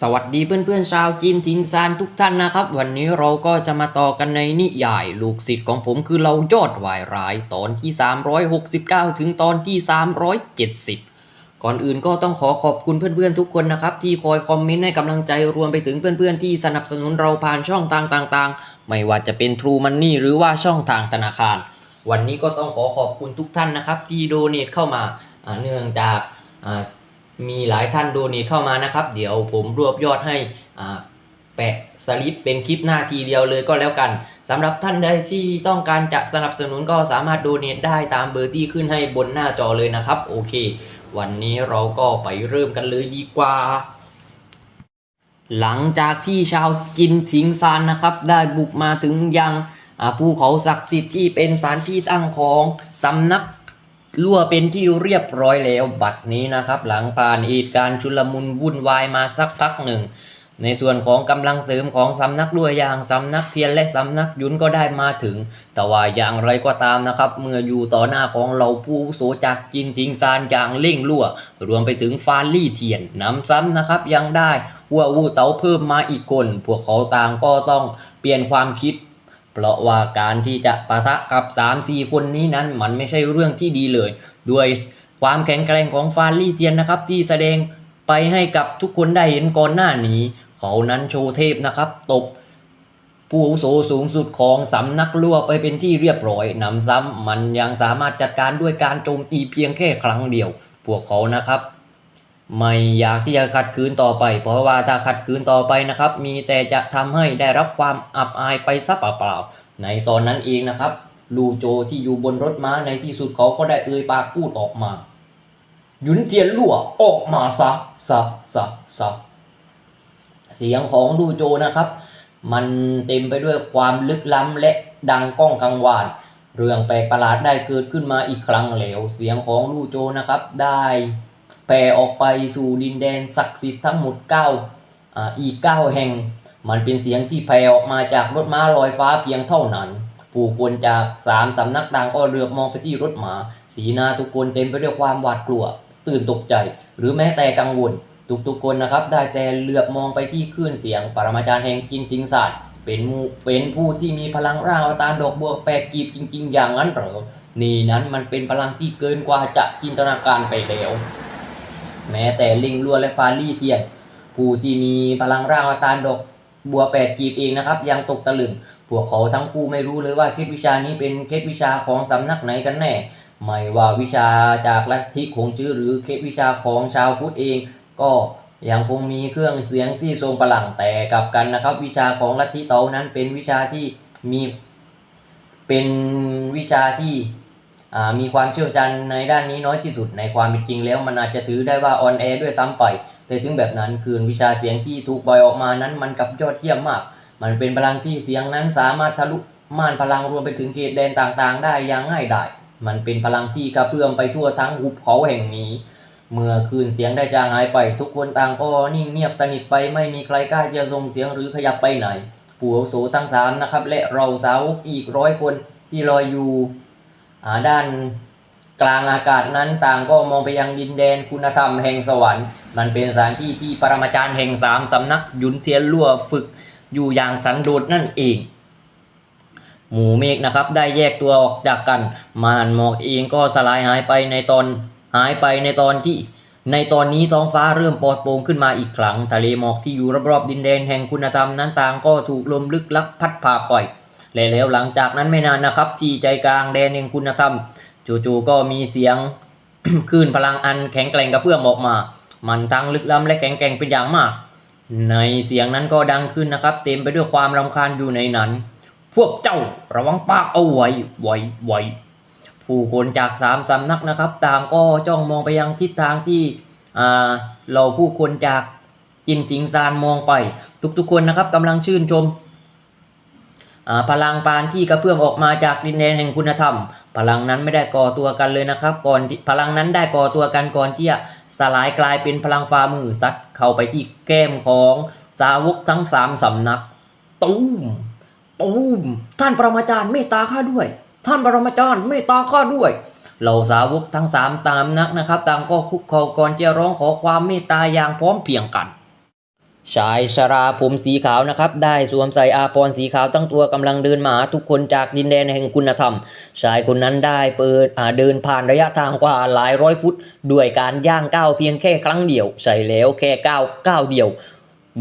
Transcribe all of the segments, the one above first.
สวัสดีเพื่อนๆชาวจีนทิงซานทุกท่านนะครับ วันนี้เราก็จะมาต่อกันในนิยายลูกศิษย์ของผมคือเรายอดวายร้ายตอนที่ 369 ถึงตอนที่ 370 ก่อนอื่นก็ต้องขอขอบคุณเพื่อนๆทุกคนนะครับ ที่คอยคอมเมนต์ให้กำลังใจรวมไปถึงเพื่อนๆที่สนับสนุนเราผ่านช่องทางต่างๆ ไม่ว่าจะเป็น True Money หรือว่าช่องทางธนาคาร วันนี้ก็ต้องขอขอบคุณทุกท่านนะครับที่โดเนทเข้ามาอ่าเนื่องจากอ่า มีหลายท่านโดเนทเข้ามานะครับ เดี๋ยวผมรวบยอดให้แปะสลิปเป็นคลิปหน้าทีเดียวเลยก็แล้วกันสำหรับท่านใดที่ต้องการจะสนับสนุนก็สามารถโดเนทได้ตามเบอร์ที่ขึ้นให้บนหน้าจอเลยนะครับ โอเค วันนี้เราก็ไปเริ่มกันเลยดีกว่า หลังจากที่ชาวจินสิงซานนะครับ ได้บุกมาถึงยังภูเขาศักดิ์สิทธิ์ที่เป็นสถานที่ตั้งของสำนัก รั่วเป็นที่เรียบร้อยแล้วบัดนี้นะครับ หลังผ่านเหตุการณ์ชุลมุนวุ่นวายมาสักพักหนึ่ง ในส่วนของกำลังเสริมของสำนักรั่วยางสำนักเทียนและสำนักยุนก็ได้มาถึง แต่ว่าอย่างไรก็ตามนะครับ เมื่ออยู่ต่อหน้าของเหล่าผู้โสจากจินทิงซานอย่างเร่งรั่ว รวมไปถึงฟาลี่เทียนนำซ้ำนะครับยังได้หัววูเต๋าเพิ่มมาอีกคน พวกเขาต่างก็ต้องเปลี่ยนความคิด เพราะว่าการที่จะปะทะกับ 3 4 คนนี้นั้นมันไม่ใช่เรื่องที่ดีเลย ด้วยความแข็งแกร่งของฟานลี่เทียนนะครับ ที่แสดงไปให้กับทุกคนได้เห็นก่อนหน้านี้ เขานั้นโชว์เทพนะครับ ตบผู้อาวุโสสูงสุดของสำนักลั่วไปเป็นที่เรียบร้อยนำซ้ำมันยังสามารถจัดการด้วยการโจมตีเพียงแค่ครั้งเดียว พวกเขานะครับ ไม่อยากที่จะขัดขืนต่อไป เพราะว่าถ้าขัดขืนต่อไปนะครับ มีแต่จะทำให้ได้รับความอับอายไปซะเปล่าๆในตอนนั้นเองนะครับ ลูโจที่อยู่บนรถม้าในที่สุดเขาก็ได้เอ่ยปากพูดออกมา หยุนเทียนลั่วออกมาซะซะซะซะเสียงของลูโจนะครับ มันเต็มไปด้วยความลึกล้ำและดังก้องกังวานเรื่องแปลกประหลาดได้เกิดขึ้นมาอีกครั้งแล้ว เสียงของลูโจนะครับได้ ผ่ออกไปสู่ดินแดนศักดิ์สิทธิ์ทั้งหมดเก้าอีกเก้าแห่ง มันเป็นเสียงที่แผ่ออกมาจากรถม้าลอยฟ้าเพียงเท่านั้น ผู้คนจากสามสำนักต่างก็เลือบมองไปที่รถม้าสีหน้าทุกคนเต็มไปด้วยความหวาดกลัว ตื่นตกใจ หรือแม้แต่กังวล ทุกๆคนนะครับได้แต่เหลือบมองไปที่คลื่นเสียง ปรมาจารย์แห่งจินจิงศาสตร์เป็นเป็นผู้ที่มีพลังร่างอวตารดอกบัวแปดกีบจริง ๆ อย่างนั้นหรอนี่นั้นมันเป็นพลังที่เกินกว่าจะจินตนาการไปแล้ว แม้แต่ลิงลัวและฟาลี่เทียน ผู้ที่มีพลังร่างอตารดอกบัวแปดกีบเองนะครับ ยังตกตะลึงพวกเขาทั้งคู่ไม่รู้เลยว่าเคล็ดวิชานี้เป็นเคล็ดวิชาของสำนักไหนกันแน่ ไม่ว่าวิชาจากลัทธิของชื่อหรือเคล็ดวิชาของชาวพุทธเอง ก็ยังคงมีเครื่องเสียงที่ทรงพลังแต่กลับกันนะครับ วิชาของลัทธิเตานั้นเป็นวิชาที่มีเป็นวิชาที่ มีความเชี่ยวชาญในด้านนี้น้อยที่สุดในความเป็นจริงแล้ว มันอาจจะถือได้ว่าออนแอร์ด้วยซ้ำไป แต่ถึงแบบนั้นคืนวิชาเสียงที่ถูกปล่อยออกมานั้นมันกับยอดเยี่ยมมาก มันเป็นพลังที่เสียงนั้นสามารถทะลุม่านพลังรวมไปถึงเขตแดนต่างๆ ได้อย่างง่ายดายมันเป็นพลังที่กระเพื่อมไปทั่วทั้งหุบเขาแห่งนี้ เมื่อคืนเสียงได้จางหายไป ทุกคนต่างก็นิ่งเงียบสนิทไปไม่มีใครกล้าจะส่งเสียงหรือขยับไปไหน ปู่อาวุโสทั้งสามนะครับและเราสาวอีกร้อยคนที่ลอยอยู่ ด้านกลางอากาศนั้นต่างก็มองไปยังดินแดนคุณธรรมแห่งสวรรค์ มันเป็นสถานที่ที่ปรมาจารย์แห่งสามสำนักยุนเทียนลั่วฝึกอยู่อย่างสันโดษนั่นเอง หมู่เมฆนะครับได้แยกตัวออกจากกันมานหมอกเองก็สลายหายไปในตอนหายไปในตอนที่ ในตอนนี้ท้องฟ้าเริ่มปลอดโปร่งขึ้นมาอีกครั้ง ทะเลหมอกที่อยู่รอบๆดินแดนแห่งคุณธรรมนั้นต่างก็ถูกลมลึกลักพัดพาปล่อย และแล้วหลังจากนั้นไม่นานนะครับ ที่ใจกลางแดนแห่งคุณธรรม จู่ๆก็มีเสียงคลื่นพลังอันแข็งแกร่งกระเพื่อมออกมา มันทั้งลึกล้ำและแข็งแกร่งเป็นอย่างมาก ในเสียงนั้นก็ดังขึ้นนะครับ เต็มไปด้วยความรำคาญอยู่ในนั้น พวกเจ้าระวังปากเอาไว้ไว้ไว้ผู้คนจากสามสำนักนะครับ ต่างก็จ้องมองไปยังทิศทางที่เราผู้คนจากจินจิงซานมองไป ทุกๆคนนะครับกำลังชื่นชม พลังปานที่กระเพื่อมออกมาจากดินแดนแห่งคุณธรรม พลังนั้นไม่ได้ก่อตัวกันเลยนะครับ ก่อนพลังนั้นได้ก่อตัวกันก่อนที่จะสลายกลายเป็นพลังฟ้ามือซัดเข้าไปที่แก้มของสาวกทั้งสามสำนักตูมตูมท่านปรมาจารย์เมตตาข้าด้วย ท่านปรมาจารย์เมตตาข้าด้วยเหล่าสาวกทั้งสามตามนักนะครับต่างก็คุกเข่าก่อนจะร้องขอความเมตตาอย่างพร้อมเพียงกัน ชายชราผมสีขาวนะครับ ได้สวมใส่อาภรณ์สีขาวตั้งตัวกำลังเดินมาหาทุกคนจากดินแดนแห่งคุณธรรม ชายคนนั้นได้เปิดเดินผ่านระยะทางกว่าหลายร้อยฟุต ด้วยการย่างก้าวเพียงแค่ครั้งเดียว ใช่แล้วแค่ก้าวก้าวเดียว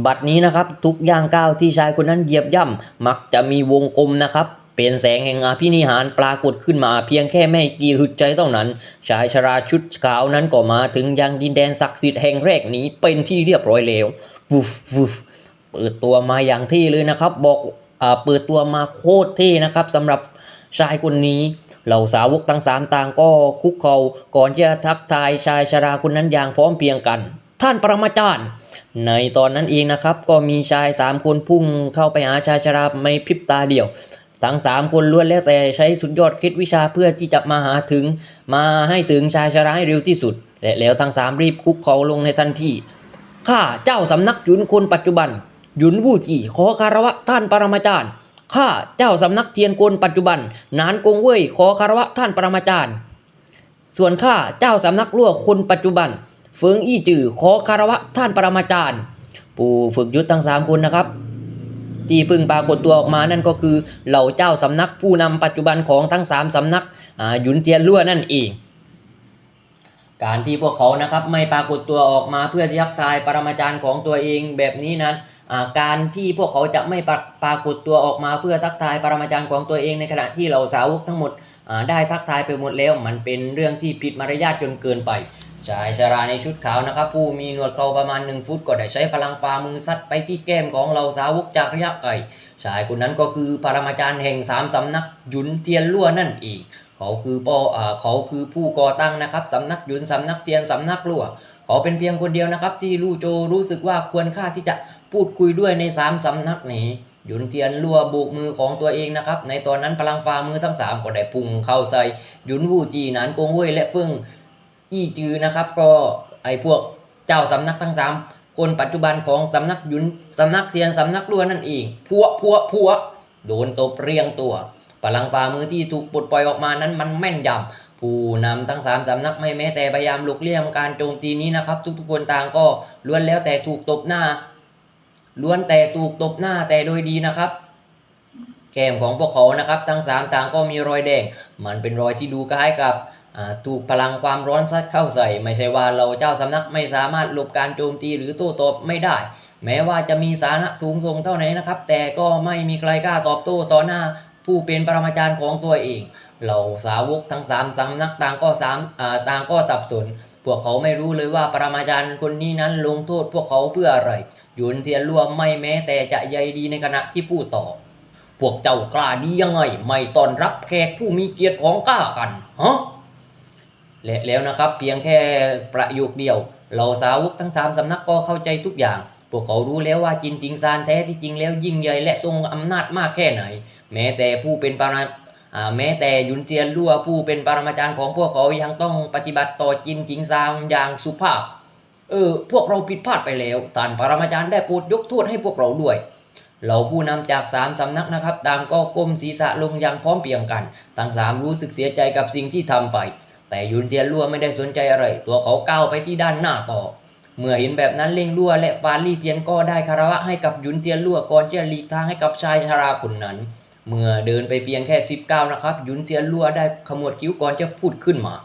บัดนี้นะครับ ทุกย่างก้าวที่ชายคนนั้นเหยียบย่ำมักจะมีวงกลมนะครับ เป็นแสงแห่งอภินิหารปรากฏขึ้นมาเพียงแค่ไม่กี่หึดใจเท่านั้น ชายชราชุดขาวนั้นก็มาถึงยังดินแดนศักดิ์สิทธิ์แห่งแรกนี้เป็นที่เรียบร้อยแล้ววูฟวูฟเปิดตัวมาอย่างที่เลยนะครับ บอกอ่าเปิดตัวมาโคตรเท่นะครับสำหรับชายคนนี้เหล่าสาวกทั้งสามต่างก็คุกเข่าก่อนจะทักทายชายชราคนนั้นอย่างพร้อมเพียงกัน ท่านปรมาจารย์ ในตอนนั้นเองนะครับ ก็มีชายสามคนพุ่งเข้าไปหาชายชราไม่พริบตาเดียว ทั้งสามคนล้วนแล้วแต่ใช้สุดยอดคล็ดวิชาเพื่อที่จะมาหาถึง มาให้ถึงชายชราให้เร็วที่สุด และแล้วทั้งสามรีบคุกเข่าลงในทันทีข้าเจ้าสำนักหยุนคนปัจจุบัน หยุนวู่จีขอคารวะท่านปรมาจารย์ข้าเจ้าสำนักเทียนกลปัจจุบัน นานกงเว่ยขอคารวะท่านปรมาจารย์ ส่วนข้าเจ้าสำนักลั่วคนปัจจุบันเฟิงอี้จือขอคารวะท่านปรมาจารย์ผู้ฝึกยุทธทั้งสามคนนะครับ ที่เพึ่งปรากฏตัวออกมานั่นก็คือเหล่าเจ้าสำนักผู้นำปัจจุบันของทั้งสามสำนักหยุนเทียนลั่วนั่นเองการที่พวกเขานะครับไม่ปรากฏตัวออกมาเพื่อทักทายปรมาจารย์ของตัวเองแบบนี้นั้นการที่พวกเขาจะไม่ปรากฏตัวออกมาเพื่อทักทายปรมาจารย์ของตัวเองในขณะที่เหล่าสาวกทั้งหมดได้ทักทายไปหมดแล้วมันเป็นเรื่องที่ผิดมารยาทจนเกินไป ชายชราในชุดขาวนะครับ ผู้มีหนวดเคราประมาณหนึ่งฟุตก็ได้ใช้พลังฝ่ามือซัดไปที่แก้มของเหล่าสาวกจากระยะไกลชายคนนั้นก็คือปรมาจารย์แห่งสามสำนักหยุนเทียนลั่วนั่นเองเขาคือปอ่าเขาคือผู้ก่อตั้งนะครับสำนักหยุนสำนักเทียนสำนักลั่วเขาเป็นเพียงคนเดียวนะครับ ที่ลู่โจรู้สึกว่าควรค่าที่จะพูดคุยด้วยในสามสำนักนี้หยุนเทียนลั่วโบกมือของตัวเองนะครับ ในตอนนั้นพลังฝ่ามือทั้งสามก็ได้พุ่งเข้าใส่หยุนวู่จีหนานกงเว่ยและเฟิง อี้จือนะครับ ก็ไอพวกเจ้าสำนักทั้งสามคนปัจจุบันของสำนักยุนสำนักเทียนสำนักล้วนนั่นเองพัวพัวพัวโดนตบเรียงตัวพลังฝ่ามือที่ถูกปลดปล่อยออกมานั้นมันแม่นยำผู้นำทั้งสามสำนักไม่แม้แต่พยายามหลบเลี่ยงการโจมตีนี้นะครับ ทุกๆคนต่างก็ล้วนแล้วแต่ถูกตบหน้า ล้วนแต่ถูกตบหน้าแต่โดยดีนะครับแก้มของพวกเขานะครับ ทั้งสามต่างก็มีรอยแดง มันเป็นรอยที่ดูคล้ายกับ ถูกพลังความร้อนซัดเข้าใส่ ไม่ใช่ว่าเราเจ้าสำนักไม่สามารถหลบการโจมตีหรือโต้ตอบไม่ได้ แม้ว่าจะมีสานะสูงส่งเท่าไหนนะครับ แต่ก็ไม่มีใครกล้าตอบโต้ต่อหน้าผู้เป็นปรมาจารย์ของตัวเองเหล่าสาวกทั้งสามสำนักต่างก็สามต่างก็สับสน พวกเขาไม่รู้เลยว่าปรมาจารย์คนนี้นั้นลงโทษพวกเขาเพื่ออะไรหยุนเทียนร่วมไม่แม้แต่จะใยดีในขณะที่พูดต่อ พวกเจ้ากล้าดียังไง ไม่ต้อนรับแขกผู้มีเกียรติของข้ากันฮะ และแล้วนะครับ เพียงแค่ประโยคเดียวเหล่าสาวกทั้งสามสำนักก็เข้าใจทุกอย่าง พวกเขารู้แล้วว่าจินจิงซานแท้ที่จริงแล้วยิ่งใหญ่และทรงอำนาจมากแค่ไหน แม้แต่ผู้เป็นปรมาอ่าแม้แต่ยุนเจียนรั่วผู้เป็นปรมาจารย์ของพวกเขายังต้องปฏิบัติต่อจินจิงซานอย่างสุภาพ เออ พวกเราผิดพลาดไปแล้วท่านปรมาจารย์ได้โปรดยกโทษให้พวกเราด้วยเราผู้นำจากสามสำนักนะครับต่างก็ก้มศีรษะลงอย่างพร้อมเพียงกันทั้งสามรู้สึกเสียใจกับสิ่งที่ทำไป แต่ยุนเทียนรั่วไม่ได้สนใจอะไร ตัวเขาก้าวไปที่ด้านหน้าต่อ เมื่อเห็นแบบนั้นเล่งรั่วและฟานลี่เทียนก็ได้คารวะให้กับยุนเทียนรั่วก่อนจะหลีกทางให้กับชายชราคนนั้น เมื่อเดินไปเพียงแค่สิบก้านะครับ ยุนเทียนรั่วได้ขมวดคิ้วก่อนจะพูดขึ้นมา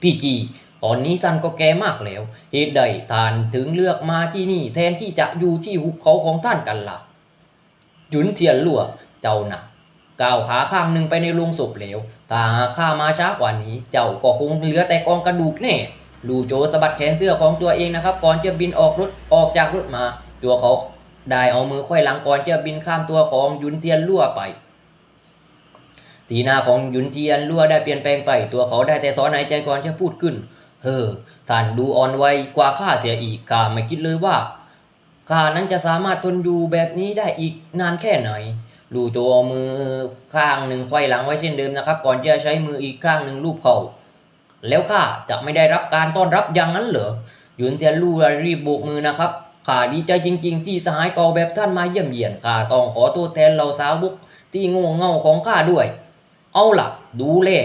พี่จีตอนนี้ท่านก็แก่มากแล้ว เหตุใดท่านถึงเลือกมาที่นี่ แทนที่จะอยู่ที่หุบเขาของท่านกันล่ะ ยุนเทียนลั่วเจ้านะ ก้าวขาข้างหนึ่งไปในโรงศพแล้วถ้าหากข้ามาช้ากว่านี้ เจ้าก็คงเหลือแต่กองกระดูกแน่ลูโจสะบัดแขนเสื้อของตัวเองนะครับ ก่อนจะบินออกรถออกจากรถมา ตัวเขาได้เอามือค่อยหลังก่อนจะบินข้ามตัวของหยุนเทียนลั่วไป สีหน้าของหยุนเทียนลั่วได้เปลี่ยนแปลงไป ตัวเขาได้แต่ถอนหายใจก่อนจะพูดขึ้น เฮ้อท่านดูอ่อนวัยกว่าข้าเสียอีกข้าไม่คิดเลยว่าข้านั้นจะสามารถทนอยู่แบบนี้ได้อีกนานแค่ไหน ลูโจเอามือข้างหนึ่งไขว้หลังไว้เช่นเดิมนะครับ ก่อนจะใช้มืออีกข้างหนึ่งลูบเขาแล้วข้าจะไม่ได้รับการต้อนรับอย่างนั้นเหรอหยุนเทียนลู่รีบโบกมือนะครับข้าดีใจจริง ๆ ที่สหายเก่าแบบท่านมาเยี่ยมเยียนข้าต้องขอตัวแทนเหล่าสาวบุกที่โง่เง่าของข้าด้วย เอาล่ะ ดูเล่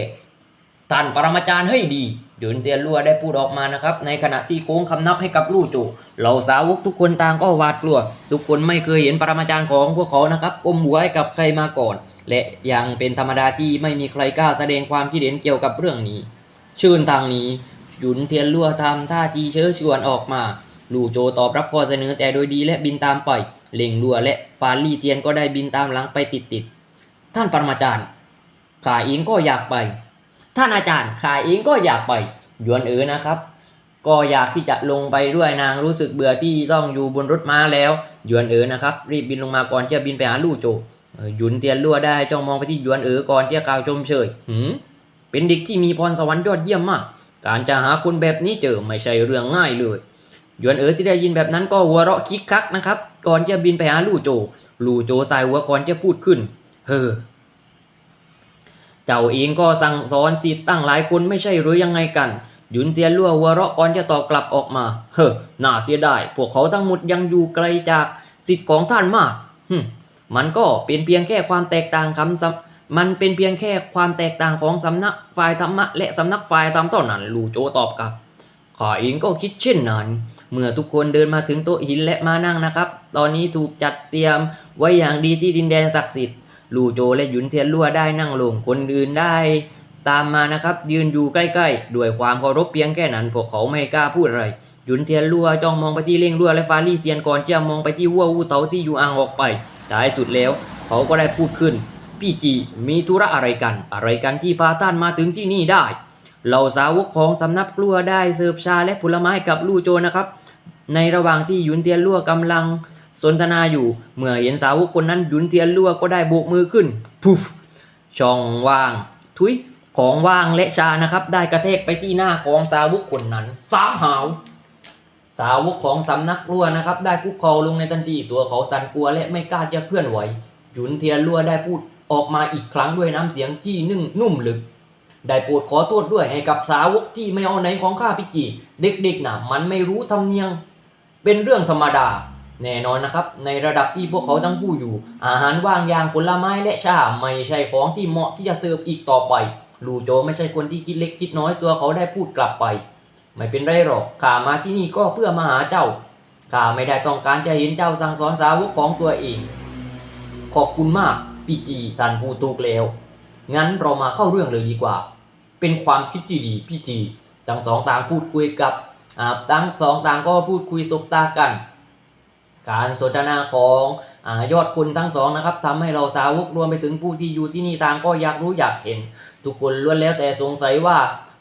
ท่านปรมาจารย์ให้ดี หยุนเตียนรั่วได้พูดออกมานะครับ ในขณะที่โค้งคำนับให้กับลู่โจเหล่าสาวกทุกคนต่างก็หวาดกลัว ทุกคนไม่เคยเห็นปรมาจารย์ของพวกเขานะครับก้มหัวให้กับใครมาก่อน และยังเป็นธรรมดาที่ไม่มีใครกล้าแสดงความคิดเห็นเกี่ยวกับเรื่องนี้เชิญทางนี้ หยุนเทียนลั่วทำท่าทีเชิญชวนออกมาลู่โจตอบรับข้อเสนอแต่โดยดีและบินตามไปเล่งลั่วและฟานลี่เทียนก็ได้บินตามหลังไปติดๆท่านปรมาจารย์ข้าเองก็อยากไป ท่านอาจารย์ข้าเองก็อยากไปยวนเอ๋อนะครับ ก็อยากที่จะลงไปด้วยนางรู้สึกเบื่อที่ต้องอยู่บนรถม้าแล้วยวนเอ๋อนะครับ รีบบินลงมาก่อนจะบินไปหาลู่โจหยุนเตียนลั่วได้จ้องมองไปที่ยวนเอ๋อก่อนที่จะกล่าวชมเชยหืมเป็นเด็กที่มีพรสวรรค์ยอดเยี่ยมมาก การจะหาคนแบบนี้เจอไม่ใช่เรื่องง่ายเลยยวนเอ๋อที่ได้ยินแบบนั้นก็หัวเราะคิกคักนะครับ ก่อนจะบินไปหาลู่โจ ลู่โจสายหัวก่อนจะพูดขึ้น เฮ้อ เจ้าเองก็สั่งสอนสิตั้งหลายคนไม่ใช่หรือยังไงกัน หยุนเตียนลั่วหัวเราะก่อนจะตอบกลับออกมา เฮ้อน่าเสียดายพวกเขาทั้งหมดยังอยู่ไกลจากสิทธิ์ของท่านมากหึมันก็เป็นเพียงแค่ความแตกต่างคำสำมันเป็นเพียงแค่ความแตกต่างของสำนักฝ่ายธรรมะและสำนักฝ่ายธรรมเท่านั้นลู่โจตอบกลับข้าเองก็คิดเช่นนั้น เมื่อทุกคนเดินมาถึงโต๊ะหินและมานั่งนะครับ ตอนนี้ถูกจัดเตรียมไว้อย่างดีที่ดินแดนศักดิ์สิทธิ์ ลู่โจและหยุนเทียนลั่วได้นั่งลงคนอื่นได้ ตามมานะครับ ยืนอยู่ใกล้ๆ ด้วยความเคารพเพียงแค่นั้นพวกเขาไม่กล้าพูดอะไรหยุนเทียนลั่วจ้องมองไปที่เล่งลั่วและฟาลี่เทียนก่อนจะมองไปที่วัววูเตาที่อยู่อ่างออกไปท้ายสุดแล้ว เขาก็ได้พูดขึ้น พี่จีมีธุระอะไรกัน อะไรกันที่พาท่านมาถึงที่นี่ได้เหล่าสาวกของสำนักกลัวได้เสิร์ฟชาและผลไม้กับลู่โจนะครับ ในระหว่างที่หยุนเทียนลั่วกำลัง สนทนาอยู่ เมื่อเห็นสาวกคนนั้นหยุนเทียนลั่วก็ได้โบกมือขึ้นพุฟช่องว่าง ทุยของว่างและชานะครับ ได้กระแทกไปที่หน้าของสาวกคนนั้นสามหาวสาวกของสำนักลั่วนะครับ ได้คุกเข่าลงในทันทีตัวเขาสั่นกลัวและไม่กล้าจะเคลื่อนไหวหยุนเทียนลั่วได้พูดออกมาอีกครั้งด้วยน้ำเสียงที่นึ่งนุ่มลึก ได้โปรดขอโทษด้วยให้กับสาวกที่ไม่เอาไหนของข้าพิจีเด็กๆนะมันไม่รู้ทำเนียง เป็นเรื่องธรรมดา แน่นอนนะครับ ในระดับที่พวกเขาทั้งคู่อยู่ อาหารว่างอย่างผลไม้และชาไม่ใช่ของที่เหมาะที่จะเสิร์ฟอีกต่อไป ลูโจไม่ใช่คนที่คิดเล็กคิดน้อยตัวเขาได้พูดกลับไป ไม่เป็นไรหรอกข้ามาที่นี่ก็เพื่อมาหาเจ้าข้าไม่ได้ต้องการจะเห็นเจ้าสั่งสอนสาวกของตัวเอง ขอบคุณมากปีจีท่านพูดถูกแล้ว งั้นเรามาเข้าเรื่องเลยดีกว่า เป็นความคิดที่ดีพี่จีทั้งสองต่างพูดคุยกับอ่าทั้งสองต่างก็พูดคุยสบตากัน การสนทนาของอยอดคนทั้งสองนะครับทำให้เราสาวกรวมไปถึงผู้ที่อยู่ที่นี่ต่างก็อยากรู้อยากเห็น ทุกคนล้วนแล้วแต่สงสัยว่า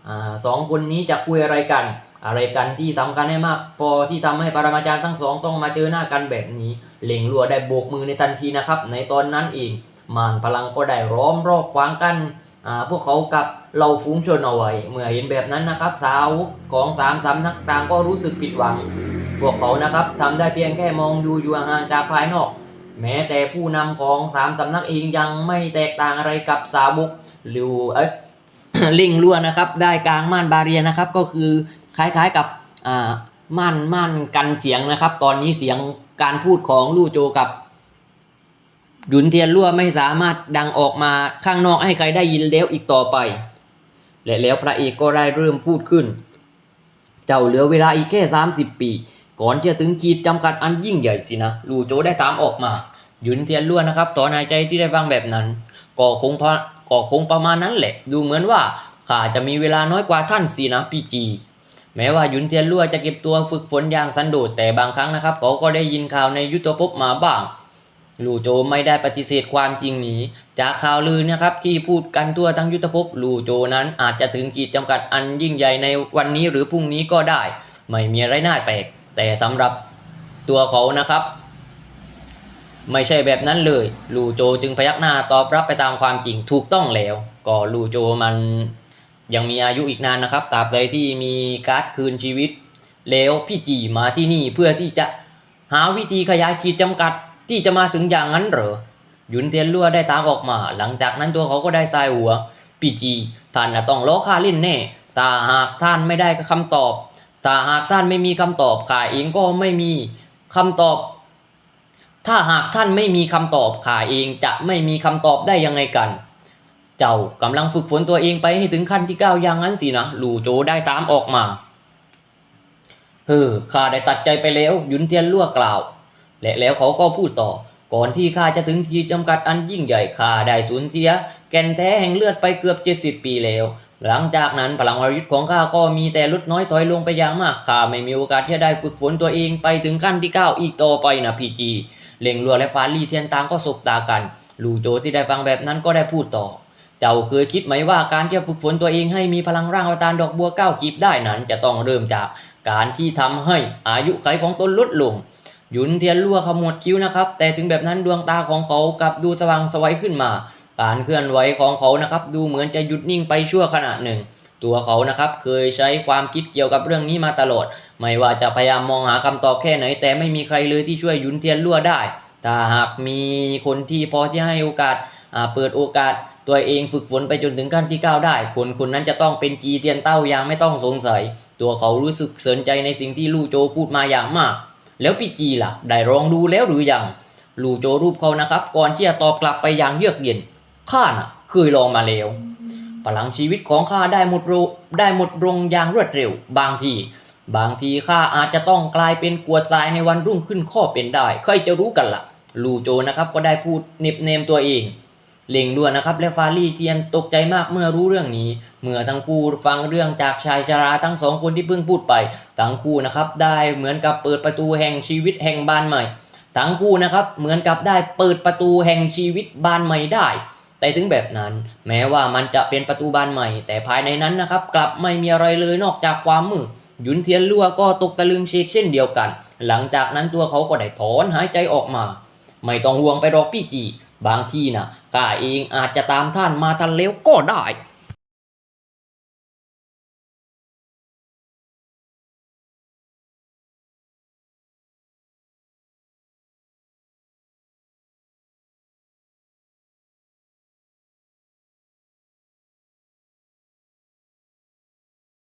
อสองคนนี้จะคุยอะไรกัน อะไรกันที่สำคัญให้มาก พอที่ทำให้ปรมาจารย์ทั้งสองต้องมาเจอหน้ากันแบบนี้เหล่งลัวได้โบกมือในทันทีนะครับ ในตอนนั้นเองมารพลังก็ได้ร้อมรอบขวางกัน พวกเขากับเราฟุ้งชนเอาไว้ เมื่อเห็นแบบนั้นนะครับ สาวของสามสำนักต่างก็รู้สึกผิดหวัง พวกเขานะครับทำได้เพียงแค่มองดูอยู่ห่างจากภายนอก แม้แต่ผู้นำของสามสำนักเองยังไม่แตกต่างอะไรกับสาวกหรือเอ้ยลิงล้วนะครับ ได้กลางม่านบาเรียนะครับ ก็คือคล้ายๆกับม่านม่านกันเสียงนะครับ ตอนนี้เสียงการพูดของลู่โจกับ หยุนเทียนรั่วไม่สามารถดังออกมาข้างนอกให้ใครได้ยินแล้วอีกต่อไป และแล้วพระเอกก็ได้เริ่มพูดขึ้น เจ้าเหลือเวลาอีกแค่สามสิบปี ก่อนจะถึงขีดจำกัดอันยิ่งใหญ่สินะลู่โจได้ถามออกมาหยุนเทียนรั่วนะครับต่อนายใจที่ได้ฟังแบบนั้น ก็คงพะก็คงประมาณนั้นแหละ ดูเหมือนว่าข้าจะมีเวลาน้อยกว่าท่านสินะพี่จี แม้ว่าหยุนเทียนรั่วจะเก็บตัวฝึกฝนอย่างสันโดษแต่บางครั้งนะครับเขาก็ได้ยินข่าวในยุทธภพมาบ้าง ลู่โจไม่ได้ปฏิเสธความจริงนี้จากข่าวลือนะครับที่พูดกันทั่วทั้งยุทธภพลู่โจนั้นอาจจะถึงขีดจำกัดอันยิ่งใหญ่ในวันนี้หรือพรุ่งนี้ก็ได้ ไม่มีอะไรน่าแปลก แต่สำหรับตัวเขานะครับ ไม่ใช่แบบนั้นเลย ลู่โจจึงพยักหน้าตอบรับไปตามความจริงถูกต้องแล้ว ก็ลู่โจมันยังมีอายุอีกนานนะครับตราบใดที่มีการ์ดคืนชีวิต แล้วพี่จีมาที่นี่เพื่อที่จะหาวิธีขยายขีดจำกัด ที่จะมาถึงอย่างนั้นเหรอหยุนเทียนลั่วได้ตามออกมา หลังจากนั้นตัวเขาก็ได้สายหัวพี่จีท่านน่ะต้องล้อข้าเล่นแน่ถ้าหากท่านไม่ได้คำตอบ ถ้าหากท่านไม่มีคำตอบข้าเองก็ไม่มีคำตอบถ้าหากท่านไม่มีคำตอบข้าเองจะไม่มีคำตอบได้ยังไงกัน เจ้ากำลังฝึกฝนตัวเองไปให้ถึงขั้นที่เก้าอย่างนั้นสินะลู่โจได้ตามออกมาเฮ้อข้าได้ตัดใจไปแล้วหยุนเทียนลั่วกล่าว และแล้วเขาก็พูดต่อ ก่อนที่ข้าจะถึงขีดจำกัดอันยิ่งใหญ่ข้าได้สูญเสีย แก่นแท้แห่งเลือดไปเกือบ 70 ปีแล้ว หลังจากนั้นพลังวรยุทธ์ของข้าก็มีแต่ลดน้อยถอยลงไปอย่างมากข้าไม่มีโอกาสที่จะได้ฝึกฝนตัวเองไปถึงขั้นที่9อีกต่อไปนะพีจีเล็งลัวและฟาลี่เทียนตางก็สบตากัน ลูโจที่ได้ฟังแบบนั้นก็ได้พูดต่อเจ้าเคยคิดไหมว่าการที่จะฝึกฝนตัวเองให้มีพลังร่างอวตารดอกบัวเก้ากีบได้นั้น จะต้องเริ่มจากการที่ทำให้อายุไขของตนลดลง หยุนเทียนลั่วขมวดคิ้วนะครับ แต่ถึงแบบนั้นดวงตาของเขากลับดูสว่างสวัยขึ้นมา การเคลื่อนไหวของเขานะครับ ดูเหมือนจะหยุดนิ่งไปชั่วขณะหนึ่ง ตัวเขานะครับเคยใช้ความคิดเกี่ยวกับเรื่องนี้มาตลอด ไม่ว่าจะพยายามมองหาคำตอบแค่ไหน แต่ไม่มีใครเลยที่ช่วยหยุนเทียนลั่วได้ ถ้าหากมีคนที่พอที่ให้โอกาสเปิดโอกาสตัวเองฝึกฝนไปจนถึงขั้นที่ก้าวได้ คนคนนั้นจะต้องเป็นจีเทียนเต้าอย่างไม่ต้องสงสัย ตัวเขารู้สึกสนใจในสิ่งที่ลู่โจพูดมาอย่างมาก แล้วปีจีล่ะ ได้ลองดูแล้วหรือยัง ลู่โจรูปเขานะครับ ก่อนที่จะตอบกลับไปอย่างเยือกเย็น ข้าน่ะเคยลองมาแล้ว พลังชีวิตของข้าได้หมดโรได้หมดลงอย่างรวดเร็ว บางที บางทีข้าอาจจะต้องกลายเป็นกรวทรายในวันรุ่งขึ้นข้อเป็นได้ ใครจะรู้กันล่ะ ลูโจนะครับก็ได้พูดเน็บเนมตัวเอง เล็งด้วยนะครับ และฟาลี่เทียนตกใจมากเมื่อรู้เรื่องนี้ เมื่อทั้งคู่ฟังเรื่องจากชายชราทั้งสองคนที่เพิ่งพูดไป ทั้งคู่นะครับได้เหมือนกับเปิดประตูแห่งชีวิตแห่งบ้านใหม่ ทั้งคู่นะครับเหมือนกับได้เปิดประตูแห่งชีวิตบ้านใหม่ได้ แต่ถึงแบบนั้น แม้ว่ามันจะเป็นประตูบานใหม่ แต่ภายในนั้นนะครับกลับไม่มีอะไรเลยนอกจากความมืดยุนเทียนลั่วก็ตกตะลึงเชกเช่นเดียวกัน หลังจากนั้นตัวเขาก็ได้ถอนหายใจออกมา ไม่ต้องห่วงไปหรอกพี่จี บางที่นะข้าเองอาจจะตามท่านมาทันแล้วก็ได้